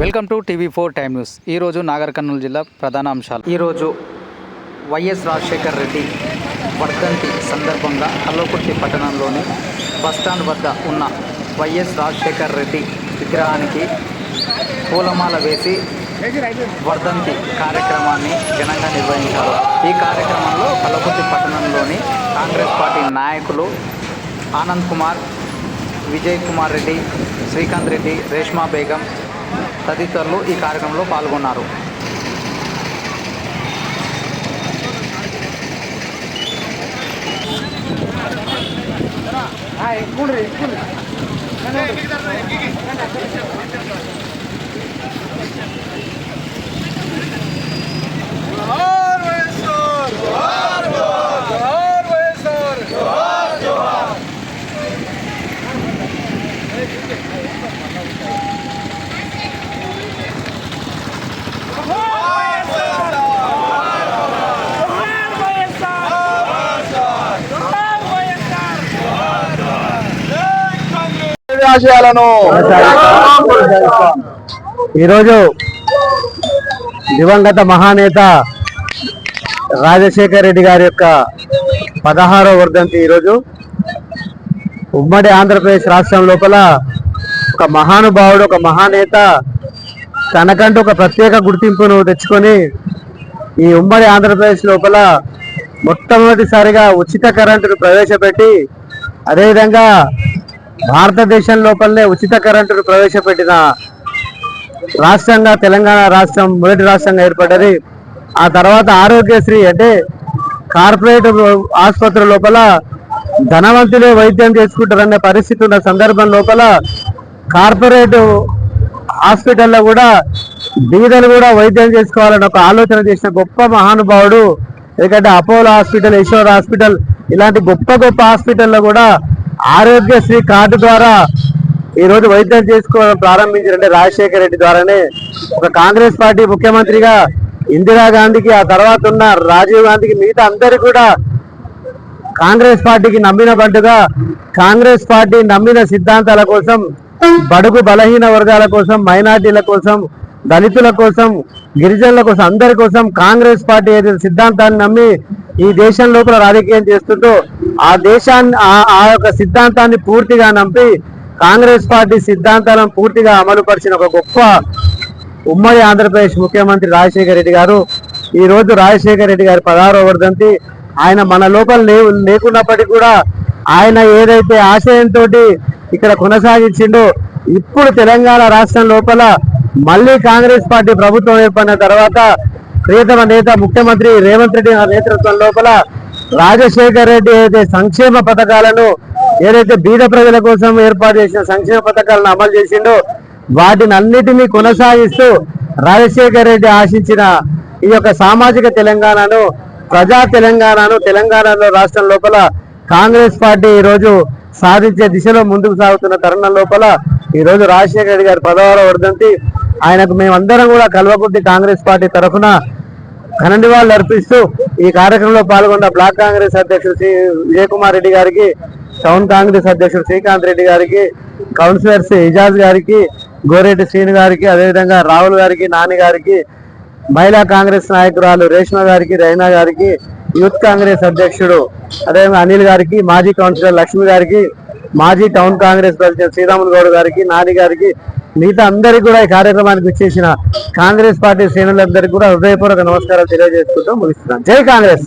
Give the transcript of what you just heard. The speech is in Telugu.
Welcome to TV four time news. ఈరోజు నాగర్ కర్నూలు జిల్లా ప్రధాన అంశాలు. ఈరోజు వైఎస్ రాజశేఖర్ రెడ్డి వర్ధంతి సందర్భంగా కల్లోకుర్తి పట్టణంలోని బస్టాండ్ వద్ద ఉన్న వైఎస్ రాజశేఖర్ రెడ్డి విగ్రహానికి పూలమాల వేసి వర్ధంతి కార్యక్రమాన్ని ఘనంగా నిర్వహించారు. ఈ కార్యక్రమంలో కల్వకుర్తి పట్టణంలోని కాంగ్రెస్ పార్టీ నాయకులు ఆనంద్ కుమార్ విజయ్ కుమార్ రెడ్డి శ్రీకాంత్ రెడ్డి రేష్మా బేగం తదితరులు ఈ కార్యక్రమంలో పాల్గొన్నారు. ఎక్కువ ఎక్కువ ఆశయాలను ఈరోజు దివంగత మహానేత రాజశేఖర్ రెడ్డి గారి యొక్క పదహారో వర్ధంతి ఈరోజు. ఉమ్మడి ఆంధ్రప్రదేశ్ రాష్ట్రం లోపల ఒక మహానుభావుడు ఒక మహానేత తనకంటూ ఒక ప్రత్యేక గుర్తింపును తెచ్చుకొని ఈ ఉమ్మడి ఆంధ్రప్రదేశ్ లోపల మొట్టమొదటిసారిగా ఉచిత కరెంటును ప్రవేశపెట్టి అదేవిధంగా భారతదేశం లోపలనే ఉచిత కరెంటును ప్రవేశపెట్టిన రాష్ట్రంగా తెలంగాణ రాష్ట్రం మొదటి రాష్ట్రంగా ఏర్పడ్డది. ఆ తర్వాత ఆరోగ్యశ్రీ అంటే కార్పొరేట్ ఆసుపత్రి లోపల ధనవంతులే వైద్యం చేసుకుంటారనే పరిస్థితి ఉన్న సందర్భం లోపల కార్పొరేట్ హాస్పిటల్లో కూడా బీదలు కూడా వైద్యం చేసుకోవాలని ఒక ఆలోచన చేసిన గొప్ప మహానుభావుడు ఎందుకంటే అపోలో హాస్పిటల్ యశోర్ హాస్పిటల్ ఇలాంటి గొప్ప గొప్ప హాస్పిటల్లో కూడా ఆరోగ్యశ్రీ కార్డు ద్వారా ఈ రోజు వైద్యం చేసుకోవడం ప్రారంభించారంటే రాజశేఖర రెడ్డి ద్వారానే. ఒక కాంగ్రెస్ పార్టీ ముఖ్యమంత్రిగా ఇందిరాగాంధీకి ఆ తర్వాత ఉన్న రాజీవ్ గాంధీకి మిగతా అందరూ కూడా కాంగ్రెస్ పార్టీకి నమ్మిన బంటుగా కాంగ్రెస్ పార్టీ నమ్మిన సిద్ధాంతాల కోసం బడుగు బలహీన వర్గాల కోసం మైనార్టీల కోసం దళితుల కోసం గిరిజనుల కోసం అందరి కోసం కాంగ్రెస్ పార్టీ ఏదైతే సిద్ధాంతాన్ని నమ్మి ఈ దేశం లోపల రాజకీయం చేస్తుంటో ఆ దేశాన్ని ఆ- ఆ యొక్క సిద్ధాంతాన్ని పూర్తిగా నమ్మి కాంగ్రెస్ పార్టీ సిద్ధాంతాలను పూర్తిగా అమలు పరిచిన ఒక గొప్ప ఉమ్మడి ఆంధ్రప్రదేశ్ ముఖ్యమంత్రి రాజశేఖర రెడ్డి గారు ఈ రోజు రాజశేఖర రెడ్డి గారి పదహారో వర్ధంతి ఆయన మన లోపల లేకున్నప్పటికీ కూడా ఆయన ఏదైతే ఆశయంతో ఇక్కడ కొనసాగించిండో ఇప్పుడు తెలంగాణ రాష్ట్రం లోపల మళ్ళీ కాంగ్రెస్ పార్టీ ప్రభుత్వం ఏర్పడిన తర్వాత ప్రియతమ నేత ముఖ్యమంత్రి రేవంత్ రెడ్డి నేతృత్వం లోపల రాజశేఖర రెడ్డి ఏదైతే సంక్షేమ పథకాలను ఏదైతే బీద ప్రజల కోసం ఏర్పాటు చేసిన సంక్షేమ పథకాలను అమలు చేసిండో వాటిని అన్నిటినీ కొనసాగిస్తూ రాజశేఖర రెడ్డి ఆశించిన ఈ యొక్క సామాజిక తెలంగాణను ప్రజా తెలంగాణను తెలంగాణలో రాష్ట్రం లోపల కాంగ్రెస్ పార్టీ ఈ రోజు సాధించే దిశలో ముందుకు సాగుతున్న తరుణం లోపల ఈరోజు రాజశేఖర రెడ్డి గారి పదహారో వర్ధంతి ఆయనకు మేమందరం కూడా కల్వకుర్తి కాంగ్రెస్ పార్టీ తరఫున ఘన నివాళులు అర్పిస్తూ ఈ కార్యక్రమంలో పాల్గొన్న బ్లాక్ కాంగ్రెస్ అధ్యక్షుడు శ్రీ విజయకుమార్ రెడ్డి గారికి టౌన్ కాంగ్రెస్ అధ్యక్షుడు శ్రీకాంత్ రెడ్డి గారికి కౌన్సిలర్స్ ఇజాజ్ గారికి గోరెడ్డి శ్రీను గారికి అదేవిధంగా రాహుల్ గారికి నాని గారికి మహిళా కాంగ్రెస్ నాయకురాలు రేష్మ గారికి రైనా గారికి యూత్ కాంగ్రెస్ అధ్యక్షుడు అదేవిధంగా అనిల్ గారికి మాజీ కౌన్సిలర్ లక్ష్మి గారికి మాజీ టౌన్ కాంగ్రెస్ ప్రెసిడెంట్ శ్రీరాములు గౌడ్ గారికి నాని గారికి మిగతా అందరికీ కూడా ఈ కార్యక్రమానికి వచ్చేసిన కాంగ్రెస్ పార్టీ శ్రేణులందరికీ కూడా హృదయపూర్వక నమస్కారాలు తెలియజేసుకుంటూ ముగిస్తున్నాను. జై కాంగ్రెస్!